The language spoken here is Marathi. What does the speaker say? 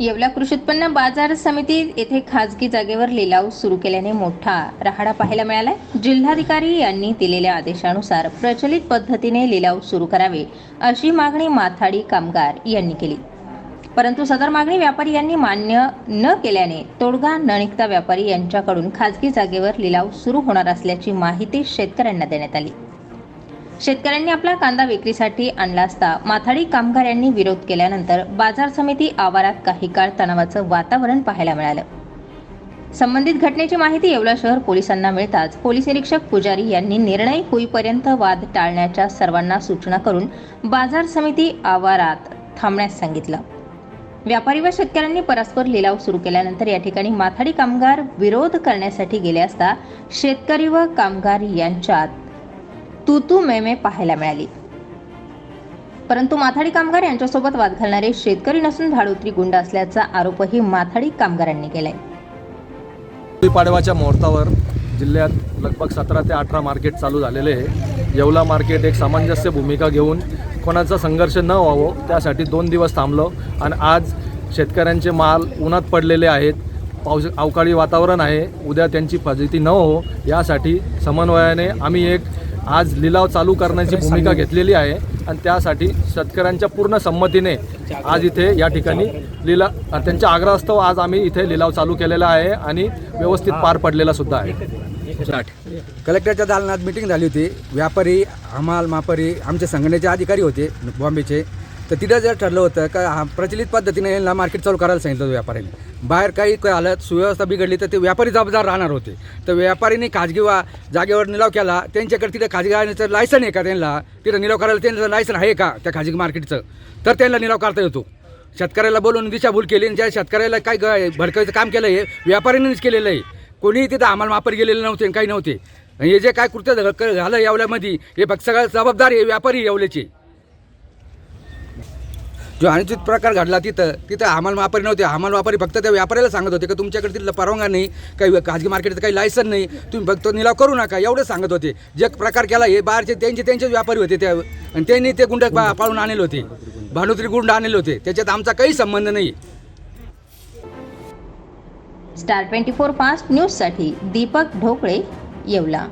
येवला कृषी उत्पन्न बाजार समिती येथे खाजगी जागेवर लिलाव सुरू केल्याने मोठा राहाडा पाहायला मिळालाय. जिल्हाधिकारी यांनी दिलेल्या आदेशानुसार प्रचलित पद्धतीने लिलाव सुरू करावे अशी मागणी माथाडी कामगार यांनी केली. परंतु सदर मागणी व्यापारी यांनी मान्य न केल्याने तोडगा न निघता व्यापारी यांच्याकडून खाजगी जागेवर लिलाव सुरू होणार असल्याची माहिती शेतकऱ्यांना देण्यात आली. शेतकऱ्यांनी आपला कांदा विक्रीसाठी आणला असता माथाडी कामगार यांनी विरोध केल्यानंतर बाजार समिती आवारात काही काळ तणावाचं वातावरण पाहायला मिळालं. संबंधित घटनेची माहिती येवला शहर पोलिसांना मिळताच पोलीस निरीक्षक पुजारी यांनी निर्णय होईपर्यंत वाद टाळण्याच्या सर्वांना सूचना करून बाजार समिती आवारात थांबण्यास सांगितलं. व्यापारी व शेतकऱ्यांनी परस्पर लिलाव सुरू केल्यानंतर या ठिकाणी माथाडी कामगार विरोध करण्यासाठी गेले असता शेतकरी व कामगार यांच्यात तू तू मेमे पाहायला मिळाली. परंतु माथाडी कामगार यांच्यासोबत वाद घालणारे शेतकरी नसून भाडोत्री गुंड असल्याचा आरोपही माथाडी कामगारांनी केलाय. पाडवाच्या मुहूर्तावर जिल्ह्यात लगभग सतरा ते अठरा मार्केट चालू झालेले आहे. येवला मार्केट एक सामंजस्य भूमिका घेऊन कोणाचा संघर्ष न व्हावं त्यासाठी दोन दिवस थांबलो आणि आज शेतकऱ्यांचे माल उन्हात पडलेले आहेत. पाऊस अवकाळी वातावरण आहे. उद्या त्यांची फजिती न हो यासाठी समन्वयाने आम्ही एक आज लिलाव चालू करण्याची भूमिका घेतलेली आहे आणि त्यासाठी शेतकऱ्यांच्या पूर्ण संमतीने आज इथे या ठिकाणी लिला त्यांच्या आग्रहास्तव आज आम्ही इथे लिलाव चालू केलेला आहे आणि व्यवस्थित पार पडलेला सुद्धा आहे. कलेक्टरच्या दालनात मिटिंग झाली होती. व्यापारी हमाल मापारी आमचे संघटनेचे अधिकारी होते बॉम्बेचे. तर तिथं जर ठरलं होतं का हा प्रचलित पद्धतीने यांना मार्केट चालू करायला सांगितलं होतं व्यापाऱ्यांनी. बाहेर काही काय आलं सुव्यवस्था बिघडली तर ते व्यापारी जबाबदार राहणार होते. तर व्यापाऱ्यांनी खाजगी वा जागेवर निलाव केला त्यांच्याकडे तिथं खाजगी गाडीचं लायसन आहे का त्यांना? तिथं निलाव करायला त्यांचं लायसन आहे का त्या खाजगी मार्केटचं तर त्यांना निलाव करता येतो. शेतकऱ्याला बोलवून दिशाभूल केली आणि ज्या शेतकऱ्याला काय भडकायचं काम केलं आहे व्यापाऱ्यांनीच केलेलं आहे. कोणीही तिथं आम्हाला वापर गेलेले नव्हते आणि काही नव्हते. हे जे काय कृत्य झालं यावल्यामध्ये हे फक्त सगळं जबाबदार आहे व्यापारी यावल्याचे. जो अनुचित प्रकार घडला तिथं तिथं आम्हाला व्यापारी नव्हते. आम्हाला व्यापारी फक्त त्या व्यापाऱ्याला सांगत होते की तुमच्याकडे तिथलं परवानगा नाही काही खाजगी मार्केटचं काही लायसन नाही तुम्ही फक्त निलाव करू नका एवढं सांगत होते. जे प्रकार केला हे बाहेरचे त्यांचे त्यांचेच व्यापारी होते त्या आणि त्यांनी ते गुंड पा- पाळून आणले होते. भानुत्री गुंड आणले होते. त्याच्यात आमचा काही संबंध नाही. स्टार ट्वेंटी फोर फास्ट न्यूजसाठी दीपक ढोकळे येवला.